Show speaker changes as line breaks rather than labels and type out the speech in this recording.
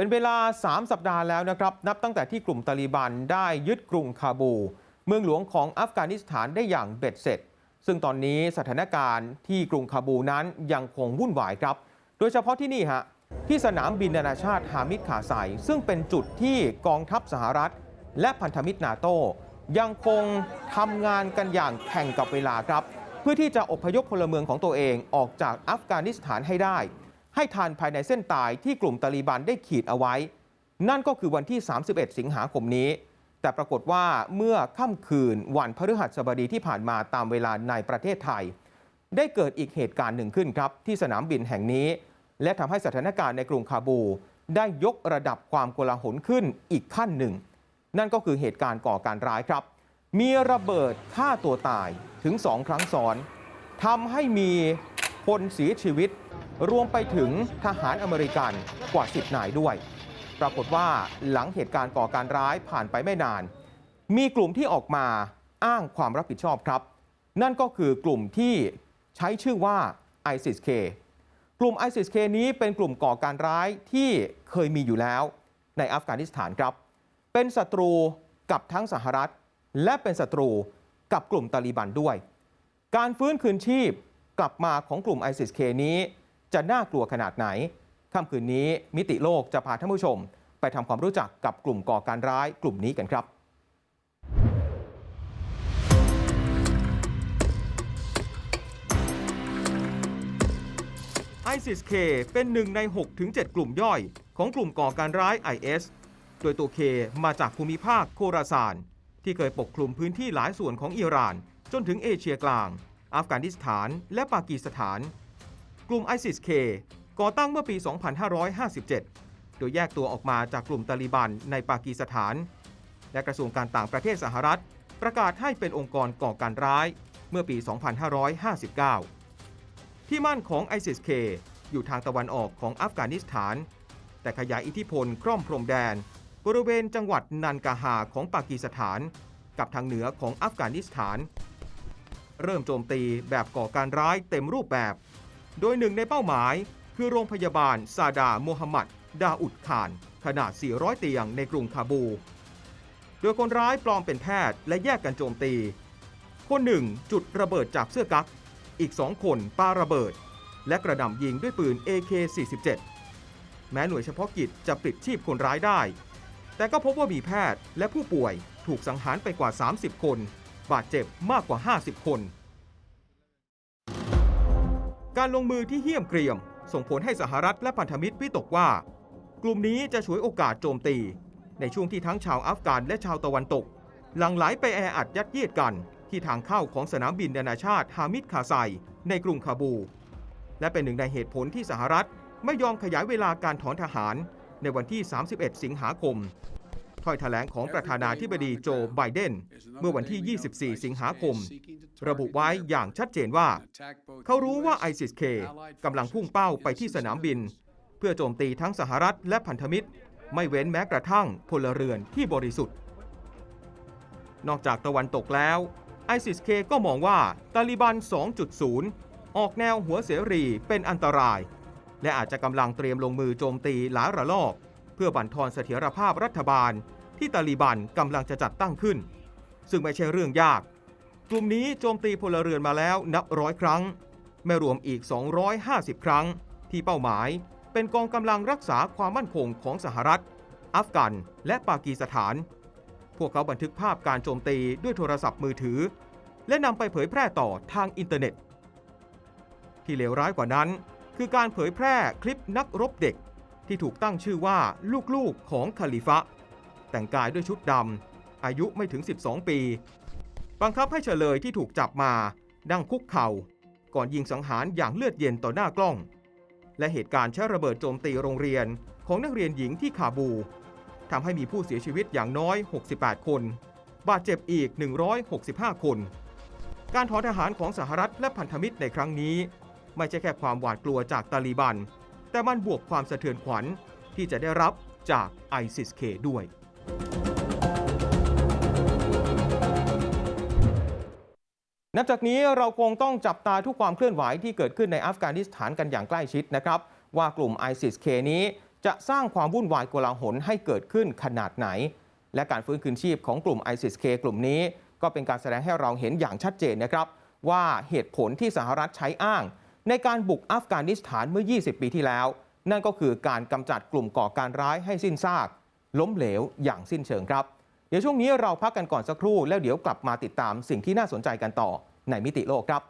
เป็นเวลา 3 สัปดาห์แล้วนะครับ นับตั้งแต่ที่กลุ่มตาลีบันได้ยึดกรุงคาบู เมืองหลวงของอัฟกานิสถานได้อย่างเบ็ดเสร็จ ซึ่งตอนนี้สถานการณ์ที่กรุงคาบูนั้นยังคงวุ่นวายครับ โดยเฉพาะที่นี่ฮะที่สนามบินนานาชาติฮามิดคาไซซึ่งเป็นจุดที่กองทัพสหรัฐ และพันธมิตรนาโตยังคงทำงานกันอย่างแข่งกับเวลาครับ เพื่อที่จะอพยพพลเมืองของตัวเองออกจากอัฟกานิสถานให้ได้ ให้ทันภายในเส้นตายที่กลุ่มตาลีบันได้ขีดเอาไว้ นั่นก็คือวันที่ 31 สิงหาคมนี้ แต่ปรากฏว่าเมื่อค่ำคืนวันพฤหัสบดีที่ผ่านมาตามเวลาในประเทศไทย ได้เกิดอีกเหตุการณ์หนึ่งขึ้นครับที่สนามบินแห่งนี้ และทำให้สถานการณ์ในกรุงคาบู ได้ยกระดับความโกลาหลขึ้นอีกขั้นหนึ่ง นั่นก็คือเหตุการณ์ก่อการร้ายครับ มีระเบิดฆ่าตัวตายถึงสองครั้งซ้อนทำให้มีคนเสียชีวิต รวมไปถึงทหารอเมริกันกว่า 10 นายด้วย ปรากฏว่าหลังเหตุการณ์ก่อการร้ายผ่านไปไม่นาน มีกลุ่มที่ออกมาอ้างความรับผิดชอบครับ นั่นก็คือกลุ่มที่ใช้ชื่อว่า ISIS-K กลุ่ม ISIS-K นี้เป็นกลุ่มก่อการร้ายที่เคยมีอยู่แล้วในอัฟกานิสถานครับ เป็นศัตรูกับทั้งสหรัฐ และเป็นศัตรูกับกลุ่มตาลีบันด้วย การฟื้นคืนชีพกลับมาของกลุ่ม ISIS-K นี้ จะน่ากลัวขนาดไหนค่ำคืนนี้มิติโลกจะพาท่านผู้ชม ไปทำความรู้จักกับกลุ่มก่อการร้ายกลุ่มนี้กันครับ ISIS-K เป็นหนึ่งใน 6-7 กลุ่มย่อยของกลุ่มก่อการร้าย IS โดยตัว K มาจากภูมิภาคโคราซาน ที่เคยปกคลุมพื้นที่หลายส่วนของอิหร่าน จนถึงเอเชียกลาง อัฟกานิสถาน และปากีสถาน กลุ่ม ISIS-K ก่อตั้งเมื่อปี 2557 โดยแยกตัวออกมาจากกลุ่มตาลิบันในปากีสถาน และกระทรวงการต่างประเทศสหรัฐ ประกาศให้เป็นองค์กรก่อการร้ายเมื่อปี 2559 ที่มั่นของ ISIS-K อยู่ทางตะวันออกของอัฟกานิสถาน แต่ขยายอิทธิพลคร่อมพรมแดน บริเวณจังหวัดนันกาฮาของปากีสถาน กับทางเหนือของอัฟกานิสถาน เริ่มโจมตีแบบก่อการร้ายเต็มรูปแบบ โดยหนึ่งในเป้าหมาย คือโรงพยาบาลซาดาโมฮัมหมัด ดาอุดขาน ขนาด 400 เตียงในกรุงคาบู โดยคนร้ายปลอมเป็นแพทย์และแยกกันโจมตี คนหนึ่งจุดระเบิดจากเสื้อกั๊ก อีกสองคนปาระเบิด และกระหน่ำยิงด้วยปืน AK-47 แม้หน่วยเฉพาะกิจจะปลิดชีพคนร้ายได้ แต่ก็พบว่ามีแพทย์และผู้ป่วยถูกสังหารไปกว่า 30 คน บาดเจ็บมากกว่า 50 คน การลงมือที่เหี้ยมเกรียม ส่งผลให้สหรัฐและพันธมิตรวิตกว่า กลุ่มนี้จะฉวยโอกาสโจมตี ในช่วงที่ทั้งชาวอัฟกานและชาวตะวันตก หลั่งไหลไปแออัดยัดเยียดกัน ที่ทางเข้าของสนามบินนานาชาติฮามิดคาไซ ในกรุงคาบู และเป็นหนึ่งในเหตุผลที่สหรัฐไม่ยอมขยายเวลาการถอนทหารในวันที่ 31 สิงหาคม ถ้อยแถลงของประธานาธิบดีโจ ไบเดน เมื่อวันที่ 24 สิงหาคม ระบุไว้อย่างชัดเจนว่า เขารู้ว่า ISIS-K กำลังพุ่งเป้าไปที่สนามบิน เพื่อโจมตีทั้งสหรัฐและพันธมิตร ไม่เว้นแม้กระทั่งพลเรือนที่บริสุทธิ์ นอกจากตะวันตกแล้ว ISIS-K ก็มองว่าตาลิบัน 2.0 ออกแนวหัวเสรีเป็นอันตราย และอาจจะกำลังเตรียมลงมือโจมตีหลายระลอก พื่อบั่นทอนเสถียรภาพรัฐบาล ที่ตาลิบันกำลังจะจัดตั้งขึ้น ซึ่งไม่ใช่เรื่องยาก กลุ่มนี้โจมตีพลเรือนมาแล้วนับร้อยครั้ง ไม่รวมอีก 250 ครั้ง ที่เป้าหมายเป็นกองกำลังรักษาความมั่นคงของสหรัฐ อัฟกันและปากีสถาน พวกเขาบันทึกภาพการโจมตีด้วยโทรศัพท์มือถือ และนำไปเผยแพร่ต่อทางอินเทอร์เน็ต ที่เลวร้ายกว่านั้น คือการเผยแพร่คลิปนักรบเด็ก ที่ถูกตั้งชื่อว่าลูกๆของคาลิฟะ แต่งกายด้วยชุดดำอายุไม่ถึง 12 ปี บังคับให้เฉลยที่ถูกจับมาดังคุกเข่า ก่อนยิงสังหารอย่างเลือดเย็นต่อหน้ากล้อง และเหตุการณ์ใช้ระเบิดโจมตีโรงเรียนของนักเรียนหญิงที่คาบูทำให้มีผู้เสียชีวิตอย่างน้อย 68 คน บาดเจ็บอีก 165 คน การถอนทหารของสหรัฐและพันธมิตรในครั้งนี้ ไม่ใช่แค่ความหวาดกลัวจากตาลีบัน แต่มันบวกความสะเทือนขวัญที่จะได้รับจาก ISIS-K ด้วยนับจากนี้เราคงต้องจับตาทุกความเคลื่อนไหวที่เกิดขึ้นในอัฟกานิสถานกันอย่างใกล้ชิดนะครับ ว่ากลุ่ม ISIS-K นี้จะสร้างความวุ่นวายโกลาหลให้เกิดขึ้นขนาดไหน และการฟื้นคืนชีพของกลุ่ม ISIS-K กลุ่มนี้ ก็เป็นการแสดงให้เราเห็นอย่างชัดเจนนะครับ ว่าเหตุผลที่สหรัฐใช้อ้าง ในการบุกอัฟกานิสถานเมื่อ 20 ปีที่แล้ว นั่นก็คือการกำจัดกลุ่มก่อการร้ายให้สิ้นซาก ล้มเหลวอย่างสิ้นเชิงครับ เดี๋ยวช่วงนี้เราพักกันก่อนสักครู่แล้วเดี๋ยวกลับมาติดตามสิ่งที่น่าสนใจกันต่อในมิติโลกครับ